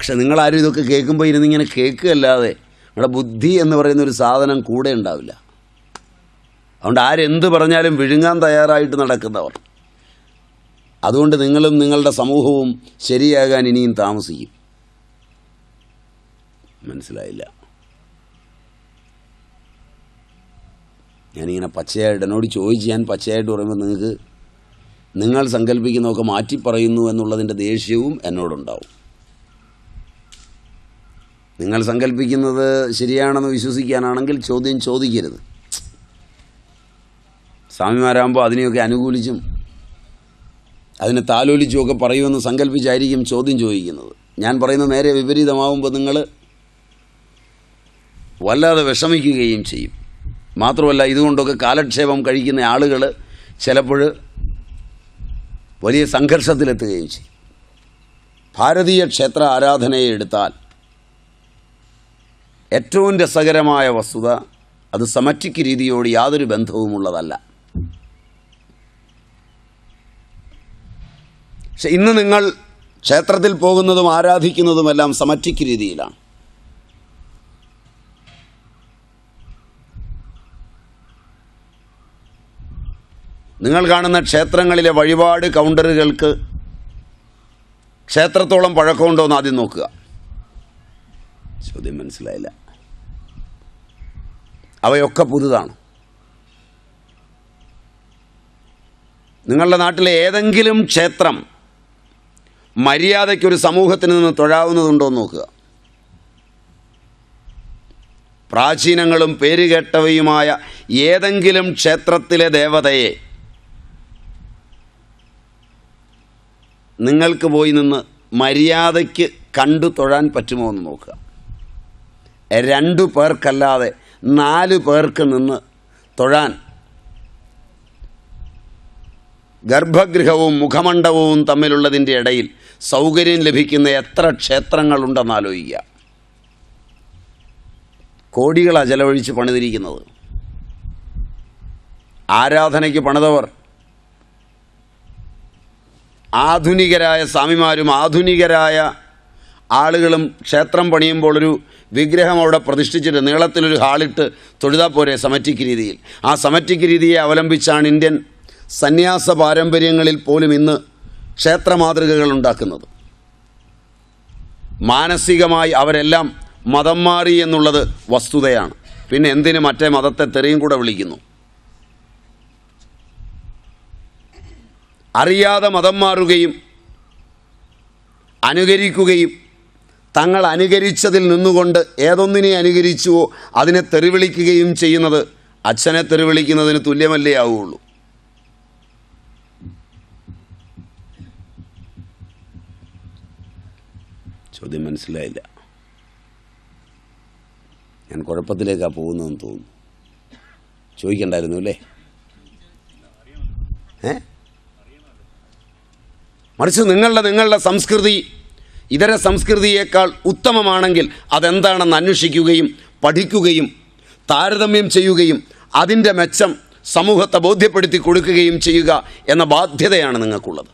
പക്ഷെ നിങ്ങളാരും ഇതൊക്കെ കേൾക്കുമ്പോൾ ഇരുന്നിങ്ങനെ കേൾക്കുകയല്ലാതെ നമ്മുടെ ബുദ്ധി എന്ന് പറയുന്ന ഒരു സാധനം കൂടെ ഉണ്ടാവില്ല. അതുകൊണ്ട് ആരെന്ത് പറഞ്ഞാലും വിഴുങ്ങാൻ തയ്യാറായിട്ട് നടക്കുന്നവർ. അതുകൊണ്ട് നിങ്ങളും നിങ്ങളുടെ സമൂഹവും ശരിയാകാൻ ഇനിയും താമസിക്കും. മനസ്സിലായില്ല. ഞാനിങ്ങനെ പച്ചയായിട്ട് എന്നോട് ചോദിച്ച് ഞാൻ പച്ചയായിട്ട് പറയുമ്പോൾ നിങ്ങൾക്ക് നിങ്ങൾ സങ്കല്പിക്കുന്നതൊക്കെ മാറ്റി പറയുന്നു എന്നുള്ളതിന്റെ ദേഷ്യവും എന്നോടുണ്ടാവും. നിങ്ങൾ സങ്കല്പിക്കുന്നത് ശരിയാണെന്ന് വിശ്വസിക്കാനാണെങ്കിൽ ചോദ്യം ചോദിക്കരുത്. സ്വാമിമാരാകുമ്പോൾ അതിനെയൊക്കെ അനുകൂലിച്ചും അതിനെ താലോലിച്ചുമൊക്കെ പറയുമെന്ന് സങ്കല്പിച്ചായിരിക്കും ചോദ്യം ചോദിക്കുന്നത്. ഞാൻ പറയുന്നത് നേരെ വിപരീതമാകുമ്പോൾ നിങ്ങൾ വല്ലാതെ വിഷമിക്കുകയും ചെയ്യും. മാത്രമല്ല ഇതുകൊണ്ടൊക്കെ കാലക്ഷേപം കഴിക്കുന്ന ആളുകൾ ചിലപ്പോൾ വലിയ സംഘർഷത്തിലെത്തുകയും ചെയ്യും. ഭാരതീയ ക്ഷേത്ര ആരാധനയെ എടുത്താൽ ഏറ്റവും രസകരമായ വസ്തുത അത് സമറ്റിക് രീതിയോട് യാതൊരു ബന്ധവുമുള്ളതല്ല. പക്ഷെ ഇന്ന് നിങ്ങൾ ക്ഷേത്രത്തിൽ പോകുന്നതും ആരാധിക്കുന്നതുമെല്ലാം സമറ്റിക് രീതിയിലാണ്. നിങ്ങൾ കാണുന്ന ക്ഷേത്രങ്ങളിലെ വഴിപാട് കൗണ്ടറുകൾക്ക് ക്ഷേത്രത്തോളം പഴക്കമുണ്ടോ എന്ന് ആദ്യം നോക്കുക. ചോദ്യം മനസ്സിലായില്ല. അവയൊക്കെ പുതുതാണ്. നിങ്ങളുടെ നാട്ടിലെ ഏതെങ്കിലും ക്ഷേത്രം മര്യാദയ്ക്കൊരു സമൂഹത്തിൽ നിന്ന് തൊഴാവുന്നതുണ്ടോ എന്ന് നോക്കുക. പ്രാചീനങ്ങളും പേരുകേട്ടവയുമായ ഏതെങ്കിലും ക്ഷേത്രത്തിലെ ദേവതയെ നിങ്ങൾക്ക് പോയി നിന്ന് മര്യാദയ്ക്ക് കണ്ടു തൊഴാൻ പറ്റുമോ എന്ന് നോക്കുക. രണ്ടു പേർക്കല്ലാതെ നാല് പേർക്ക് നിന്ന് തൊഴാൻ. ഗർഭഗൃഹവും മുഖമണ്ഡപവും തമ്മിലുള്ളതിന്റെ ഇടയിൽ സൗകര്യം ലഭിക്കുന്ന എത്ര ക്ഷേത്രങ്ങളുണ്ടെന്ന് ആലോചിക്കുക. കോടികളാണ് ചെലവഴിച്ച് പണിതിരിക്കുന്നത്. ആരാധനയ്ക്ക് പണിതവർ. ആധുനികരായ സ്വാമിമാരും ആധുനികരായ ആളുകളും ക്ഷേത്രം പണിയുമ്പോൾ ഒരു വിഗ്രഹം അവിടെ പ്രതിഷ്ഠിച്ചിട്ട് നീളത്തിലൊരു ഹാളിട്ട് തൊഴുതാൽ പോരെ സമറ്റിക് രീതിയിൽ. ആ സമറ്റിക് രീതിയെ അവലംബിച്ചാണ് ഇന്ത്യൻ സന്യാസ പാരമ്പര്യങ്ങളിൽ പോലും ഇന്ന് ക്ഷേത്ര മാതൃകകൾ ഉണ്ടാക്കുന്നത്. മാനസികമായി അവരെല്ലാം മതം മാറി എന്നുള്ളത് വസ്തുതയാണ്. പിന്നെ എന്തിന് മറ്റേ മതത്തെ തെറിയും കൂടെ വിളിക്കുന്നു? അറിയാതെ മതം മാറുകയും അനുകരിക്കുകയും തങ്ങൾ അനുകരിച്ചതിൽ നിന്നുകൊണ്ട് ഏതൊന്നിനെ അനുകരിച്ചുവോ അതിനെ തെറിവിളിക്കുകയും ചെയ്യുന്നത് അച്ഛനെ തെറിവിളിക്കുന്നതിന് തുല്യമല്ലേ ആവുകയുള്ളൂ. ചോദ്യം മനസ്സിലായില്ല. ഞാൻ കുഴപ്പത്തിലേക്കാണ് പോകുന്നതെന്ന് തോന്നുന്നു. ചോദിക്കണ്ടായിരുന്നു അല്ലേ? ഏ? മറിച്ച് നിങ്ങളുടെ നിങ്ങളുടെ സംസ്കൃതി ഇതര സംസ്കൃതിയേക്കാൾ ഉത്തമമാണെങ്കിൽ അതെന്താണെന്ന് അന്വേഷിക്കുകയും പഠിക്കുകയും താരതമ്യം ചെയ്യുകയും അതിന്റെ മെച്ചം സമൂഹത്തെ ബോധ്യപ്പെടുത്തി കൊടുക്കുകയും ചെയ്യുക എന്ന ബാധ്യതയാണ് നിങ്ങൾക്കുള്ളത്.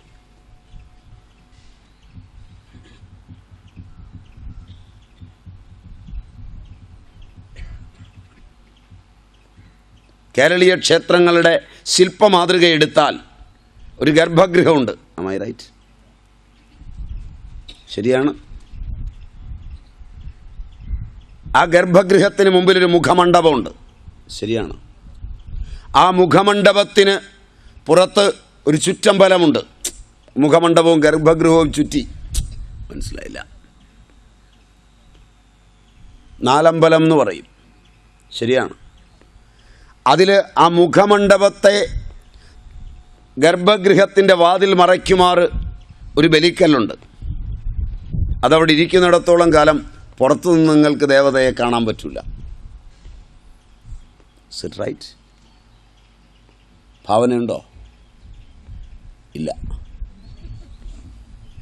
കേരളീയ ക്ഷേത്രങ്ങളുടെ ശില്പമാതൃക എടുത്താൽ ഒരു ഗർഭഗൃഹമുണ്ട്. അമായി റൈറ്റ് ശരിയാണ്. ആ ഗർഭഗൃഹത്തിന് മുമ്പിലൊരു മുഖമണ്ഡപമുണ്ട്. ശരിയാണ്. ആ മുഖമണ്ഡപത്തിന് പുറത്ത് ഒരു ചുറ്റമ്പലമുണ്ട് മുഖമണ്ഡപവും ഗർഭഗൃഹവും ചുറ്റി. മനസ്സിലായില്ല. നാലമ്പലം എന്ന് പറയും. ശരിയാണ്. അതിൽ ആ മുഖമണ്ഡപത്തെ ഗർഭഗൃഹത്തിന്റെ വാതിൽ മറയ്ക്കുമാറ് ഒരു ബലിക്കല്ലുണ്ട്. അതവിടെ ഇരിക്കുന്നിടത്തോളം കാലം പുറത്തു നിന്ന് നിങ്ങൾക്ക് ദേവതയെ കാണാൻ പറ്റില്ല സിറ്റ് റൈറ്റ് ഭാവനയുണ്ടോ? ഇല്ല.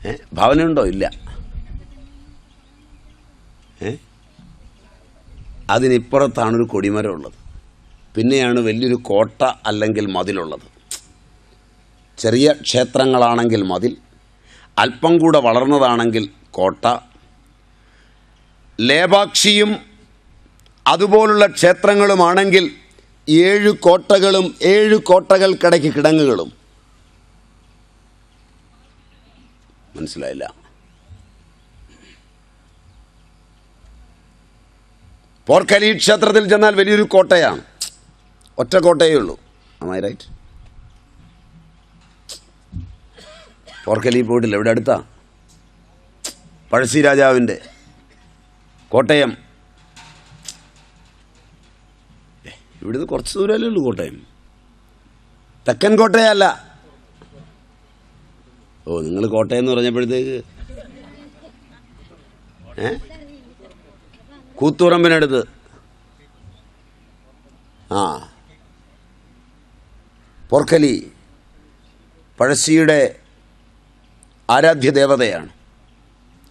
ഏ? ഭാവനയുണ്ടോ? ഇല്ല. ഏ? അതിനിപ്പുറത്താണൊരു കൊടിമരം ഉള്ളത് പിന്നെയാണ് വലിയൊരു കോട്ട അല്ലെങ്കിൽ മതിലുള്ളത്. ചെറിയ ക്ഷേത്രങ്ങളാണെങ്കിൽ മതിൽ അല്പം കൂടെ വളർന്നതാണെങ്കിൽ കോട്ട. ലേപാക്ഷിയും അതുപോലുള്ള ക്ഷേത്രങ്ങളുമാണെങ്കിൽ ഏഴ് കോട്ടകളും ഏഴ് കോട്ടകൾക്കിടയ്ക്ക് കിടങ്ങുകളും. മനസ്സിലായില്ല? പോർക്കലി ക്ഷേത്രത്തിൽ ചെന്നാൽ വലിയൊരു കോട്ടയാണ്. ഒറ്റ കോട്ടയേ ഉള്ളൂ. ആമായി റൈറ്റ് പോർക്കലി പോയിട്ടില്ല. ഇവിടെ അടുത്താ? പഴശ്ശി രാജാവിന്റെ കോട്ടയം. ഇവിടുന്ന് കുറച്ച് ദൂരമല്ലേ ഉള്ളൂ കോട്ടയം. തെക്കൻ കോട്ടയല്ല. ഓ നിങ്ങൾ കോട്ടയം എന്ന് പറഞ്ഞപ്പോഴത്തേക്ക് ഏ? കൂത്തുറമ്പിനടുത്ത് ആ. പൊർക്കലി പഴശ്ശിയുടെ ആരാധ്യ ദേവതയാണ്.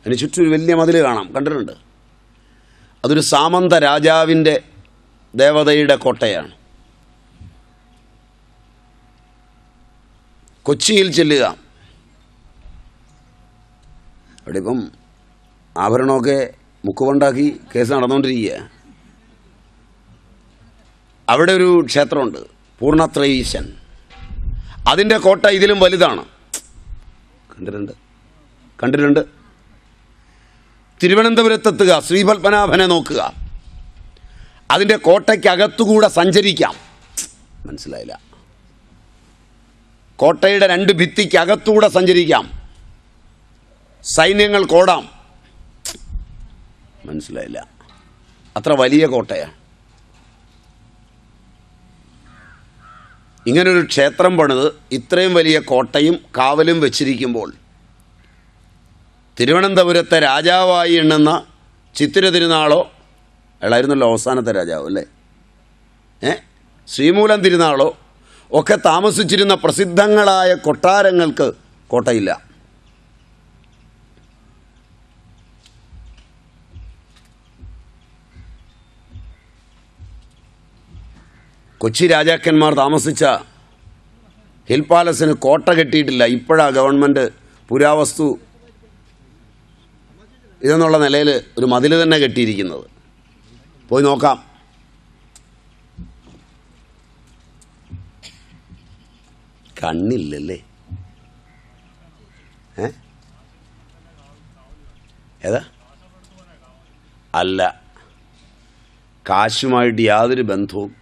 അതിന് ചുറ്റും ഒരു വലിയ മതിൽ കാണാം. കണ്ടിട്ടുണ്ട്? അതൊരു സാമന്ത രാജാവിന്റെ ദേവതയുടെ കോട്ടയാണ്. കൊച്ചിയിൽ ചെല്ലുക. അവിടെ ഇപ്പം ആഭരണമൊക്കെ മുക്കുകൊണ്ടാക്കി കേസ് നടന്നുകൊണ്ടിരിക്കുക. അവിടെ ഒരു ക്ഷേത്രമുണ്ട് പൂർണത്രയീശൻ അതിന്റെ കോട്ട ഇതിലും വലുതാണ്. കണ്ടിട്ടുണ്ട്? കണ്ടിട്ടുണ്ട്? തിരുവനന്തപുരത്തെത്തുക ശ്രീപത്മനാഭനെ നോക്കുക. അതിന്റെ കോട്ടയ്ക്കകത്തുകൂടെ സഞ്ചരിക്കാം. മനസ്സിലായില്ല. കോട്ടയുടെ രണ്ട് ഭിത്തിക്കകത്തൂടെ സഞ്ചരിക്കാം. സൈന്യങ്ങൾ കോടാം. മനസ്സിലായില്ല. അത്ര വലിയ കോട്ടയാണ് ഇങ്ങനൊരു ക്ഷേത്രം പണിത് ഇത്രയും വലിയ കോട്ടയും കാവലും വെച്ചിരിക്കുമ്പോൾ തിരുവനന്തപുരത്തെ രാജാവായി എണ്ണുന്ന ചിത്തിര തിരുനാളോ അയാളായിരുന്നല്ലോ അവസാനത്തെ രാജാവ് അല്ലേ? ഏ? ശ്രീമൂലം തിരുനാളോ ഒക്കെ താമസിച്ചിരുന്ന പ്രസിദ്ധങ്ങളായ കൊട്ടാരങ്ങൾക്ക് കോട്ടയില്ല. കൊച്ചി രാജാക്കന്മാർ താമസിച്ച ഹിൽ പാലസിന് കോട്ട കെട്ടിയിട്ടില്ല. ഇപ്പോഴാണ് ഗവൺമെന്റ് പുരാവസ്തു ഇതെന്നുള്ള നിലയിൽ ഒരു മതിൽ തന്നെ കെട്ടിയിരിക്കുന്നത്. പോയി നോക്കാം. കണ്ണില്ലല്ലേ? ഏ? ഏതാ? അല്ല. കാശുമായിട്ട് യാതൊരു ബന്ധവും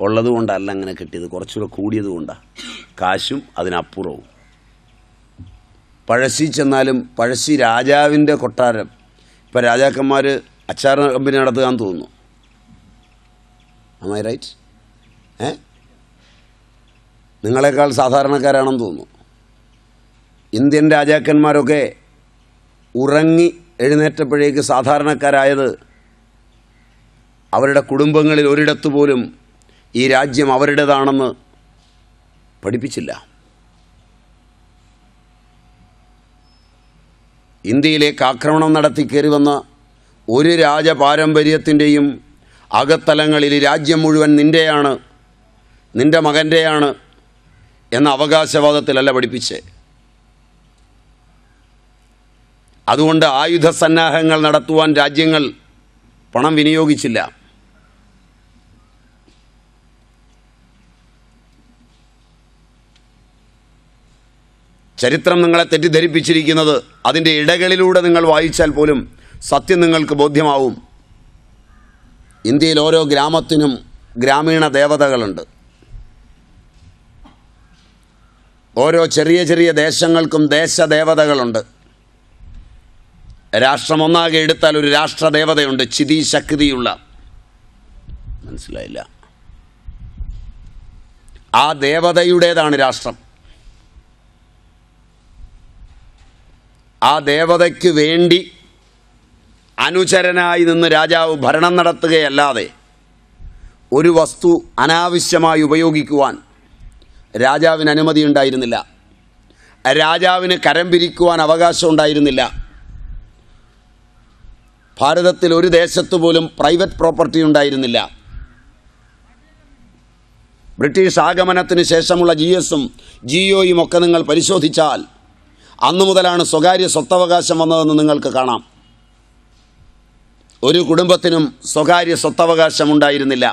ഉള്ളതുകൊണ്ടല്ല അങ്ങനെ കിട്ടിയത്. കുറച്ചുകൂടെ കൂടിയതുകൊണ്ടാണ് കാശും അതിനപ്പുറവും. പഴശ്ശി ചെന്നാലും പഴശ്ശി രാജാവിന്റെ കൊട്ടാരം. ഇപ്പം രാജാക്കന്മാർ അച്ചാർ കമ്പനി നടത്തുകയെന്ന് തോന്നുന്നു. അമ്മ റൈറ്റ് ഏ? നിങ്ങളെക്കാൾ സാധാരണക്കാരാണെന്ന് തോന്നുന്നു. ഇന്ത്യൻ രാജാക്കന്മാരൊക്കെ ഉറങ്ങി എഴുന്നേറ്റപ്പോഴേക്ക് സാധാരണക്കാരായത് അവരുടെ കുടുംബങ്ങളിൽ ഒരിടത്ത് പോലും ഈ രാജ്യം അവരുടേതാണെന്ന് പഠിപ്പിച്ചില്ല. ഇന്ത്യയിലേക്ക് ആക്രമണം നടത്തി കയറി വന്ന ഒരു രാജപാരമ്പര്യത്തിന്റെയും അകത്തലങ്ങളിൽ രാജ്യം മുഴുവൻ നിന്റെയാണ് നിന്റെ മകന്റെയാണ് എന്ന അവകാശവാദത്തിലല്ല പഠിപ്പിച്ചേ. അതുകൊണ്ട് ആയുധ സന്നാഹങ്ങൾ നടത്തുവാൻ രാജ്യങ്ങൾ പണം വിനിയോഗിച്ചില്ല. ചരിത്രം നിങ്ങളെ തെറ്റിദ്ധരിപ്പിച്ചിരിക്കുന്നത് അതിന്റെ ഇടകളിലൂടെ നിങ്ങൾ വായിച്ചാൽ പോലും സത്യം നിങ്ങൾക്ക് ബോധ്യമാവും. ഇന്ത്യയിൽ ഓരോ ഗ്രാമത്തിനും ഗ്രാമീണ ദേവതകളുണ്ട്. ഓരോ ചെറിയ ചെറിയ ദേശങ്ങൾക്കും ദേശദേവതകളുണ്ട്. രാഷ്ട്രം ഒന്നാകെ എടുത്താൽ ഒരു രാഷ്ട്രദേവതയുണ്ട് ചിതി ശക്തിയുള്ള. മനസ്സിലായില്ല? ആ ദേവതയുടേതാണ് രാഷ്ട്രം. ആ ദേവതയ്ക്ക് വേണ്ടി അനുചരനായി നിന്ന് രാജാവ് ഭരണം നടത്തുകയല്ലാതെ ഒരു വസ്തു അനാവശ്യമായി ഉപയോഗിക്കുവാൻ രാജാവിന് അനുമതി ഉണ്ടായിരുന്നില്ല. രാജാവിന് കരം പിരിക്കുവാൻ അവകാശം ഉണ്ടായിരുന്നില്ല. ഭാരതത്തിൽ ഒരു ദേശത്തു പോലും പ്രൈവറ്റ് പ്രോപ്പർട്ടി ഉണ്ടായിരുന്നില്ല. ബ്രിട്ടീഷ് ആഗമനത്തിന് ശേഷമുള്ള ജി എസും ജിഒയും ഒക്കെ നിങ്ങൾ പരിശോധിച്ചാൽ അന്നു മുതലാണ് സ്വകാര്യ സ്വത്തവകാശം വന്നതെന്ന് നിങ്ങൾക്ക് കാണാം. ഒരു കുടുംബത്തിനും സ്വകാര്യ സ്വത്തവകാശം ഉണ്ടായിരുന്നില്ല.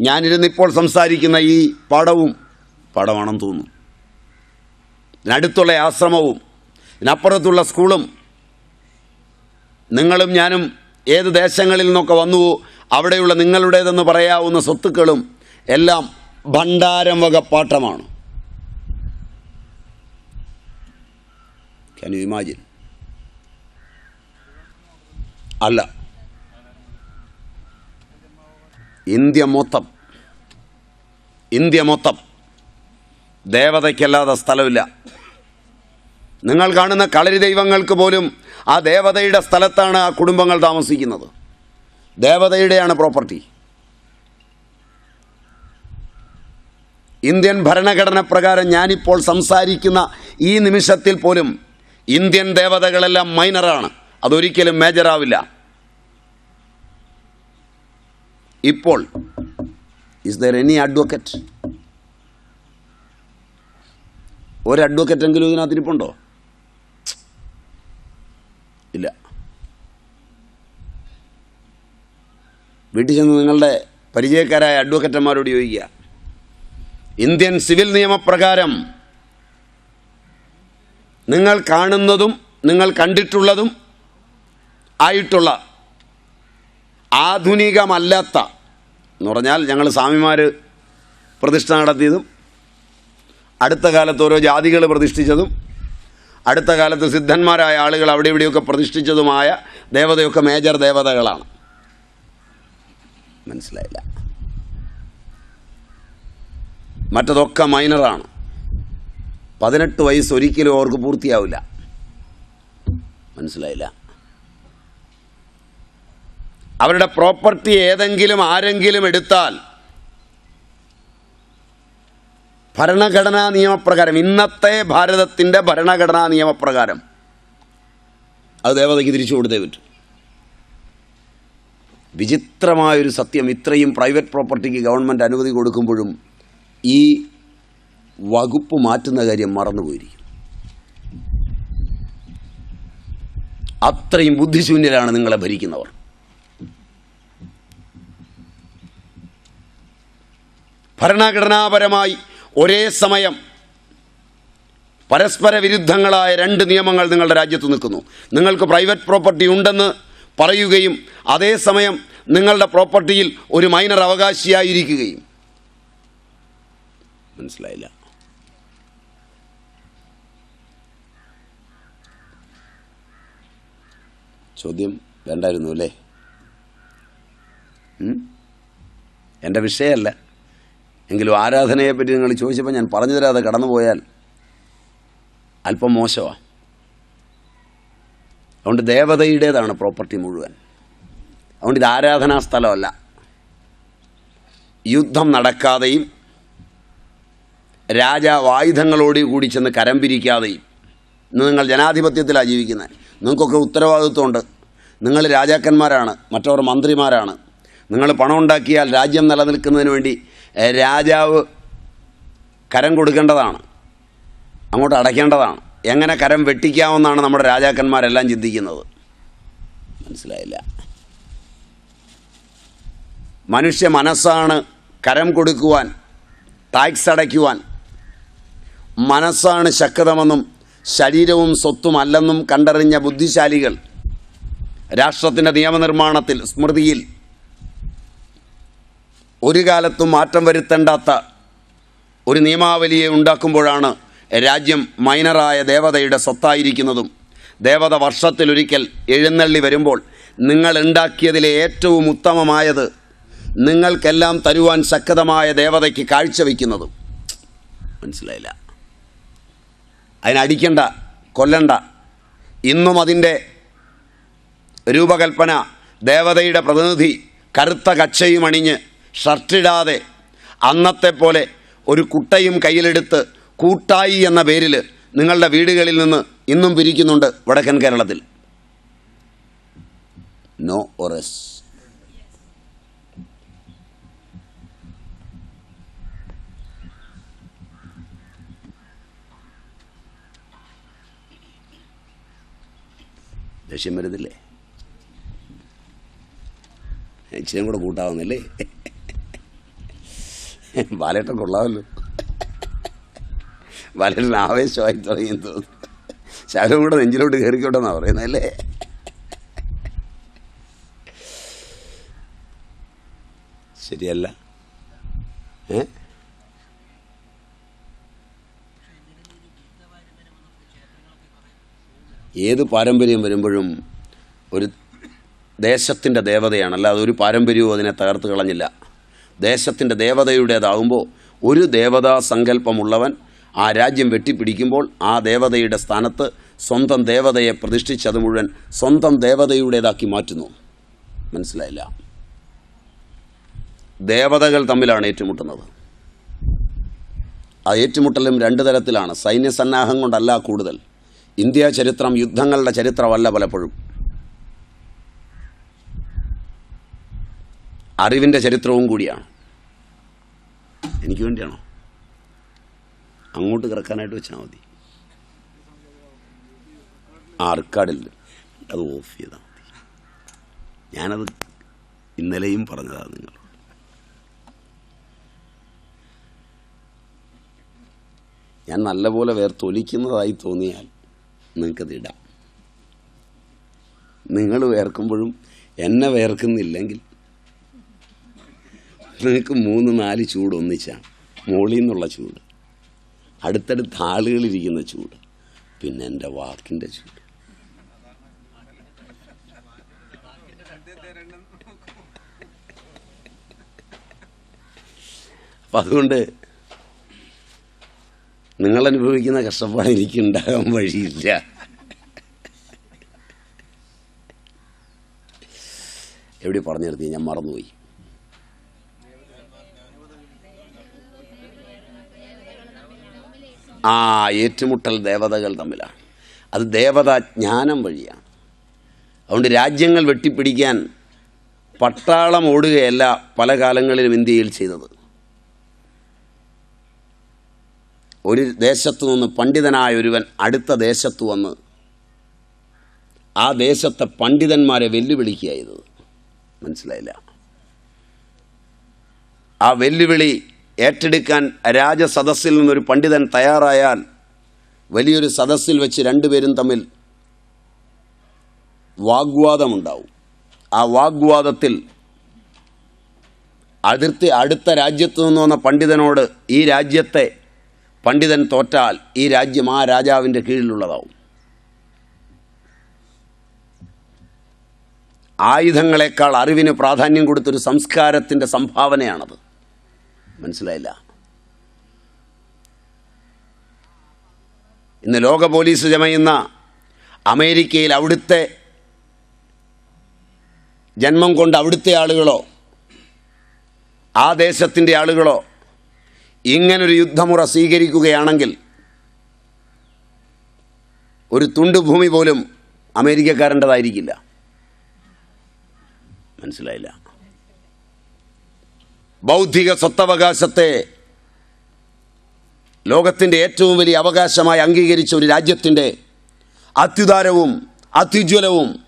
ഞാനിരുന്നിപ്പോൾ സംസാരിക്കുന്ന ഈ പടവും പടമാണെന്ന് തോന്നുന്നു. ഇതിനടുത്തുള്ള ആശ്രമവും ഇതിനപ്പുറത്തുള്ള സ്കൂളും നിങ്ങളും ഞാനും ഏത് ദേശങ്ങളിൽ നിന്നൊക്കെ വന്നുവോ അവിടെയുള്ള നിങ്ങളുടേതെന്ന് പറയാവുന്ന സ്വത്തുക്കളും എല്ലാം ഭണ്ഡാരം വക പാട്ടമാണ് ക്യാൻ യു ഇമാജിൻ അല്ല. ഇന്ത്യ മൊത്തം ഇന്ത്യ മൊത്തം ദേവതയ്ക്കല്ലാതെ സ്ഥലമില്ല. നിങ്ങൾ കാണുന്ന കളരി ദൈവങ്ങൾക്ക് പോലും ആ ദേവതയുടെ സ്ഥലത്താണ് ആ കുടുംബങ്ങൾ താമസിക്കുന്നത്. ദേവതയുടെയാണ് പ്രോപ്പർട്ടി. ഇന്ത്യൻ ഭരണഘടന പ്രകാരം ഞാനിപ്പോൾ സംസാരിക്കുന്ന ഈ നിമിഷത്തിൽ പോലും ഇന്ത്യൻ ദേവതകളെല്ലാം മൈനറാണ്. അതൊരിക്കലും മേജറാവില്ല. ഇപ്പോൾ ഇസ് ദർ എനി അഡ്വക്കറ്റ് ഒരു അഡ്വക്കറ്റ് എങ്കിലും ഇതിനകത്തിരിപ്പുണ്ടോ ഇല്ല. വീട്ടിൽ ചെന്ന് നിങ്ങളുടെ പരിചയക്കാരായ അഡ്വക്കറ്റന്മാരോട് ചോദിക്കുക. ഇന്ത്യൻ സിവിൽ നിയമപ്രകാരം നിങ്ങൾ കാണുന്നതും നിങ്ങൾ കണ്ടിട്ടുള്ളതും ആയിട്ടുള്ള ആധുനികമല്ലാത്ത എന്ന് പറഞ്ഞാൽ ഞങ്ങൾ സ്വാമിമാർ പ്രതിഷ്ഠ നടത്തിയതും അടുത്ത കാലത്ത് ഓരോ ജാതികൾ പ്രതിഷ്ഠിച്ചതും അടുത്ത കാലത്ത് സിദ്ധന്മാരായ ആളുകൾ അവിടെ ഇവിടെയൊക്കെ പ്രതിഷ്ഠിച്ചതുമായ ദേവതയൊക്കെ മേജർ ദേവതകളാണ്. മനസ്സിലായില്ല? മറ്റതൊക്കെ മൈനറാണ് പതിനെട്ട് വയസ്സ് ഒരിക്കലും അവർക്ക് പൂർത്തിയാവില്ല. മനസ്സിലായില്ല? അവരുടെ പ്രോപ്പർട്ടി ഏതെങ്കിലും ആരെങ്കിലും എടുത്താൽ ഭരണഘടനാ നിയമപ്രകാരം ഇന്നത്തെ ഭാരതത്തിന്റെ ഭരണഘടനാ നിയമപ്രകാരം അത് ദേവതയ്ക്ക് തിരിച്ചു കൊടുത്തേ പറ്റും. വിചിത്രമായൊരു സത്യം ഇത്രയും പ്രൈവറ്റ് പ്രോപ്പർട്ടിക്ക് ഗവൺമെന്റ് അനുമതി കൊടുക്കുമ്പോഴും ഈ വകുപ്പ് മാറ്റുന്ന കാര്യം മറന്നുപോയിരിക്കും. അത്രയും ബുദ്ധിശൂന്യരാണ് നിങ്ങളെ ഭരിക്കുന്നവർ. ഭരണഘടനാപരമായി ഒരേ സമയം പരസ്പര വിരുദ്ധങ്ങളായ രണ്ട് നിയമങ്ങൾ നിങ്ങളുടെ രാജ്യത്ത് നിൽക്കുന്നു. നിങ്ങൾക്ക് പ്രൈവറ്റ് പ്രോപ്പർട്ടി ഉണ്ടെന്ന് പറയുകയും അതേസമയം നിങ്ങളുടെ പ്രോപ്പർട്ടിയിൽ ഒരു മൈനർ അവകാശിയായിരിക്കുകയും. മനസ്സിലായില്ല? ചോദ്യം വേണ്ടായിരുന്നു അല്ലേ? എന്റെ വിഷയമല്ല. എങ്കിലും ആരാധനയെപ്പറ്റി നിങ്ങൾ ചോദിച്ചപ്പോൾ ഞാൻ പറഞ്ഞു തരാതെ കടന്നുപോയാൽ അല്പം മോശമാണ് അതുകൊണ്ട് ദേവതയുടേതാണ് പ്രോപ്പർട്ടി മുഴുവൻ. അതുകൊണ്ട് ഇത് ആരാധനാ സ്ഥലമല്ല. യുദ്ധം നടക്കാതെയും രാജാവ് ആയുധങ്ങളോട് കൂടി ചെന്ന് കരം പിരിക്കാതെയും. ഇന്ന് നിങ്ങൾ ജനാധിപത്യത്തിലാണ് ജീവിക്കുന്നത് നിങ്ങൾക്കൊക്കെ ഉത്തരവാദിത്വമുണ്ട്. നിങ്ങൾ രാജാക്കന്മാരാണ് മറ്റവർ മന്ത്രിമാരാണ്. നിങ്ങൾ പണം ഉണ്ടാക്കിയാൽ രാജ്യം നിലനിൽക്കുന്നതിന് വേണ്ടി രാജാവ് കരം കൊടുക്കേണ്ടതാണ്. അങ്ങോട്ട് അടയ്ക്കേണ്ടതാണ്. എങ്ങനെ കരം വെട്ടിക്കാമെന്നാണ് നമ്മുടെ രാജാക്കന്മാരെല്ലാം ചിന്തിക്കുന്നത്. മനസ്സിലായില്ല. മനുഷ്യ മനസ്സാണ് കരം കൊടുക്കുവാൻ ടാക്സ് അടയ്ക്കുവാൻ. മനസ്സാണ് ശക്തമെന്നും ശരീരവും സ്വത്തുമല്ലെന്നും കണ്ടറിഞ്ഞ ബുദ്ധിശാലികൾ രാഷ്ട്രത്തിന്റെ നിയമനിർമ്മാണത്തിൽ സ്മൃതിയിൽ ഒരു കാലത്തും മാറ്റം വരുത്തേണ്ടാത്ത ഒരു നിയമാവലിയെ ഉണ്ടാക്കുമ്പോഴാണ് രാജ്യം മൈനറായ ദേവതയുടെ സ്വത്തായിരിക്കുന്നതും. ദേവത വർഷത്തിലൊരിക്കൽ എഴുന്നള്ളി വരുമ്പോൾ നിങ്ങൾ ഉണ്ടാക്കിയതിലെ ഏറ്റവും ഉത്തമമായത് നിങ്ങൾക്കെല്ലാം തരുവാൻ ശക്തമായ ദേവതയ്ക്ക് കാഴ്ചവെക്കുന്നതും. മനസ്സിലായില്ല. അതിനടിക്കണ്ട കൊല്ലണ്ട. ഇന്നും അതിന്റെ രൂപകൽപ്പന ദേവതയുടെ പ്രതിനിധി കറുത്ത കച്ചയും അണിഞ്ഞ് ഷർട്ടിടാതെ അന്നത്തെ പോലെ ഒരു കുട്ടയും കയ്യിലെടുത്ത് കൂട്ടായി എന്ന പേരിൽ നിങ്ങളുടെ വീടുകളിൽ നിന്ന് ഇന്നും പിരിക്കുന്നുണ്ട് വടക്കൻ കേരളത്തിൽ. നോ ഒറസ് ദേഷ്യം വരുന്നില്ലേ? ഇച്ചിരിയും കൂടെ കൂട്ടാവുന്നല്ലേ? ബാലേട്ടൻ കൊള്ളാമല്ലോ. ബാലേട്ടൻ ആവേശമായി തുടങ്ങി തോന്നുന്നു. ശകലം കൂടെ നെഞ്ചിലോട്ട് കയറിക്കോട്ടെന്നാ പറയുന്നല്ലേ ശരിയല്ല. ഏ? ഏത് പാരമ്പര്യം വരുമ്പോഴും ഒരു ദേശത്തിന്റെ ദേവതയാണ് അല്ലാതെ ഒരു പാരമ്പര്യവും അതിനെ തകർത്ത് കളഞ്ഞില്ല. ദേശത്തിന്റെ ദേവതയുടേതാകുമ്പോൾ ഒരു ദേവതാ സങ്കല്പമുള്ളവൻ ആ രാജ്യം വെട്ടിപ്പിടിക്കുമ്പോൾ ആ ദേവതയുടെ സ്ഥാനത്ത് സ്വന്തം ദേവതയെ പ്രതിഷ്ഠിച്ചത് മുഴുവൻ സ്വന്തം ദേവതയുടേതാക്കി മാറ്റുന്നു. മനസ്സിലായില്ല? ദേവതകൾ തമ്മിലാണ് ഏറ്റുമുട്ടുന്നത്. ആ ഏറ്റുമുട്ടലും രണ്ട് തരത്തിലാണ്. സൈന്യസന്നാഹം കൊണ്ടല്ല കൂടുതൽ. ഇന്ത്യ ചരിത്രം യുദ്ധങ്ങളുടെ ചരിത്രമല്ല പലപ്പോഴും. അറിവിന്റെ ചരിത്രവും കൂടിയാണ്. എനിക്ക് വേണ്ടിയാണോ? അങ്ങോട്ട് കിടക്കാനായിട്ട് വെച്ചാൽ മതി. ആ റെക്കാർഡിൽ അത് ഓഫ് ചെയ്താൽ മതി. ഞാനത് ഇന്നലെയും പറഞ്ഞതാണ് നിങ്ങൾ ഞാൻ നല്ലപോലെ വേർത്തൊലിക്കുന്നതായി തോന്നിയാൽ നിങ്ങൾക്കത് ഇടാം. നിങ്ങൾ വേർക്കുമ്പോഴും എന്നെ വേർക്കുന്നില്ലെങ്കിൽ നിങ്ങൾക്ക് മൂന്ന് നാല് ചൂട് ഒന്നിച്ചാണ് മുകളിൽ നിന്നുള്ള ചൂട്. അടുത്തടുത്ത് ആളുകളിരിക്കുന്ന ചൂട്. പിന്നെ എന്റെ വാക്കിന്റെ ചൂട്. അപ്പം അതുകൊണ്ട് നിങ്ങൾ അനുഭവിക്കുന്ന കഷ്ടപ്പാട് എനിക്ക് ഉണ്ടാകാൻ വഴിയില്ല. എവിടെ പറഞ്ഞു ഞാൻ മറന്നുപോയി. ആ ഏറ്റുമുട്ടൽ ദേവതകൾ തമ്മിലാണ്. അത് ദേവതാ ജ്ഞാനം വഴിയാണ്. അതുകൊണ്ട് രാജ്യങ്ങൾ വെട്ടിപ്പിടിക്കാൻ പട്ടാളം ഓടുകയല്ല പല കാലങ്ങളിലും ഇന്ത്യയിൽ ചെയ്തത്. ഒരു ദേശത്തു നിന്ന് പണ്ഡിതനായ ഒരുവൻ അടുത്ത ദേശത്ത് വന്ന് ആ ദേശത്തെ പണ്ഡിതന്മാരെ വെല്ലുവിളിക്കുകയായിരുന്നു മനസ്സിലായില്ല? ആ വെല്ലുവിളി ഏറ്റെടുക്കാൻ രാജസദസ്സിൽ നിന്നൊരു പണ്ഡിതൻ തയ്യാറായാൽ വലിയൊരു സദസ്സിൽ വെച്ച് രണ്ടുപേരും തമ്മിൽ വാഗ്വാദമുണ്ടാവും. ആ വാഗ്വാദത്തിൽ അതിർത്തി അടുത്ത രാജ്യത്തു നിന്ന് വന്ന പണ്ഡിതനോട് ഈ രാജ്യത്തെ പണ്ഡിതൻ തോറ്റാൽ ഈ രാജ്യം ആ രാജാവിന്റെ കീഴിലുള്ളതാവും. ആയുധങ്ങളെക്കാൾ അറിവിന് പ്രാധാന്യം കൊടുത്തൊരു സംസ്കാരത്തിന്റെ സംഭാവനയാണത്. മനസ്സിലായില്ല. ഇന്ന് ലോക പോലീസ് ചമയുന്ന അമേരിക്കയിൽ അവിടുത്തെ ജന്മം കൊണ്ട് അവിടുത്തെ ആളുകളോ ആ ദേശത്തിന്റെ ആളുകളോ ഇങ്ങനൊരു യുദ്ധമുറ സ്വീകരിക്കുകയാണെങ്കിൽ ഒരു തുണ്ടുഭൂമി പോലും അമേരിക്കക്കാരന്റെതായിരിക്കില്ല. മനസ്സിലായില്ല. ബൗദ്ധിക സ്വത്തവകാശത്തെ ലോകത്തിന്റെ ഏറ്റവും വലിയ അവകാശമായി അംഗീകരിച്ച ഒരു രാജ്യത്തിന്റെ അത്യുദാരവും അത്യുജ്വലവും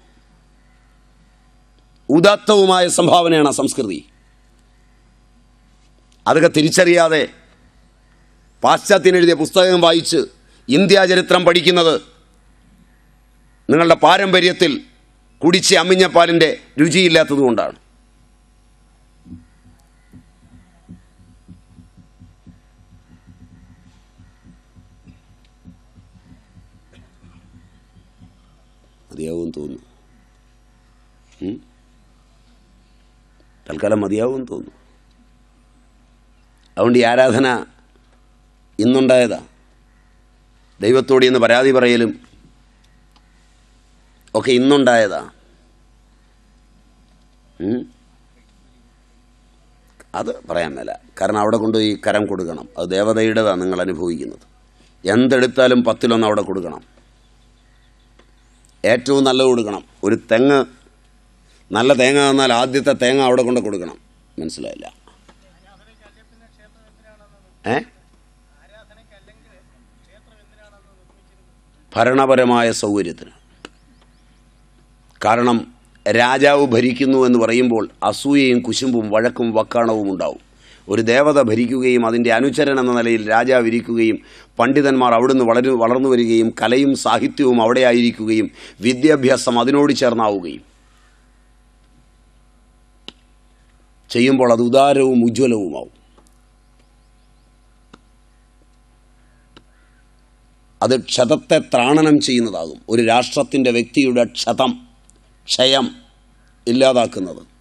ഉദാത്തവുമായ സംഭാവനയാണ് ആ സംസ്കൃതി. അതൊക്കെ തിരിച്ചറിയാതെ പാശ്ചാത്യനെഴുതിയ പുസ്തകം വായിച്ച് ഇന്ത്യ ചരിത്രം പഠിക്കുന്നത് നിങ്ങളുടെ പാരമ്പര്യത്തിൽ കുടിച്ച് അമ്മിഞ്ഞ പാലിന്റെ മതിയാവും തോന്നും? തൽക്കാലം മതിയാവും തോന്നുന്നു. അതുകൊണ്ട് ഈ ആരാധന ഇന്നുണ്ടായതാ. ദൈവത്തോട് ഇന്ന് പരാതി പറയലും ഒക്കെ ഇന്നുണ്ടായതാ? അത് പറയാൻ മേല. കാരണം അവിടെ കൊണ്ടുപോയി കരം കൊടുക്കണം. അത് ദേവതയുടേതാണ് നിങ്ങൾ അനുഭവിക്കുന്നത്. എന്തെടുത്താലും പത്തിലൊന്ന് അവിടെ കൊടുക്കണം. ഏറ്റവും നല്ലത് കൊടുക്കണം. ഒരു തെങ്ങ് നല്ല തേങ്ങ തന്നാൽ ആദ്യത്തെ തേങ്ങ അവിടെ കൊണ്ട് കൊടുക്കണം. മനസ്സിലായില്ല? ഏ? ഭരണപരമായ സൗകര്യത്തിന്. കാരണം രാജാവ് ഭരിക്കുന്നു എന്ന് പറയുമ്പോൾ അസൂയയും കുശുമ്പും വഴക്കും വക്കാണവും ഉണ്ടാവും. ഒരു ദേവത ഭരിക്കുകയും അതിന്റെ അനുചരൻ എന്ന നിലയിൽ രാജാവ് ഇരിക്കുകയും പണ്ഡിതന്മാർ അവിടുന്ന് വളരു വളർന്നു വരികയും കലയും സാഹിത്യവും അവിടെ ആയിരിക്കുകയും വിദ്യാഭ്യാസം അതിനോട് ചേർന്നാവുകയും ചെയ്യുമ്പോൾ അത് ഉദാരവും ഉജ്ജ്വലവുമാവും. അത് ക്ഷതത്തെ ത്രാണനം ചെയ്യുന്നതാകും. ഒരു രാഷ്ട്രത്തിന്റെ വ്യക്തിയുടെ ക്ഷതം ക്ഷയം ഇല്ലാതാക്കുന്നത്.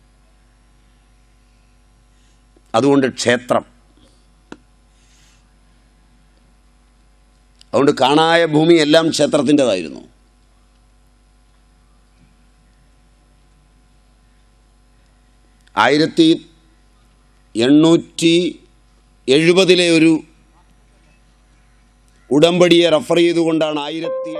അതുകൊണ്ട് ക്ഷേത്രം. അതുകൊണ്ട് കാണായ ഭൂമി എല്ലാം ക്ഷേത്രത്തിന്റെതായിരുന്നു. ആയിരത്തി എണ്ണൂറ്റി എഴുപതിലെ ഒരു ഉടമ്പടിയെ റഫർ ചെയ്തുകൊണ്ടാണ് ആയിരത്തി